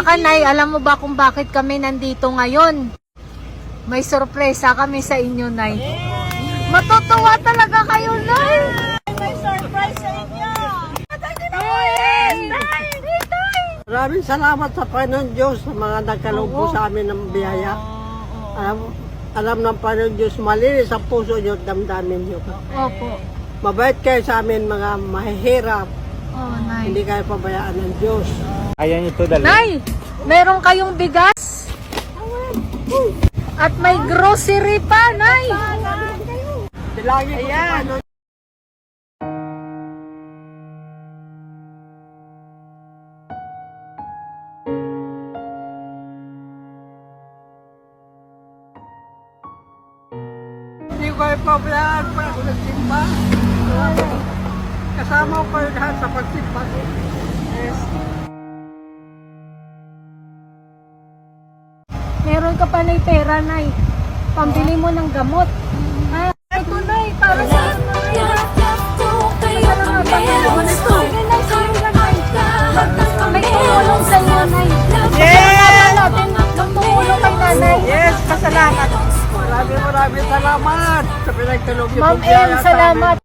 Kanay, alam mo ba kung bakit kami nandito ngayon? May sorpresa kami sa inyo, Nay. Matutuwa talaga kayo, Nay! May surprise sa inyo! Maraming salamat sa Panginoon Diyos sa mga nagkaloob po sa amin ng biyaya. Alam, alam ng Panginoon Diyos, malinis ang puso niyo at damdamin niyo. Opo. Mabait kayo sa amin mga mahihirap. Oh, Nay. Hindi kayo pabayaan ng Diyos. Ayan ito dala. Nay, meron kayong bigas? At may grocery pa, Nay! Ko sa Panginoon. Hindi ko kayo pabayaan pa ako nagsimba. Kasama ko lahat sa pagsimba. Meron ka pa, Nay, pera, Nay. Pambili mo ng gamot. Ha? Ito, Nay, para sa iyo, Nay. Yes! pasalamat. Maraming maraming salamat sa pinagtulog niyo Ma'am salamat.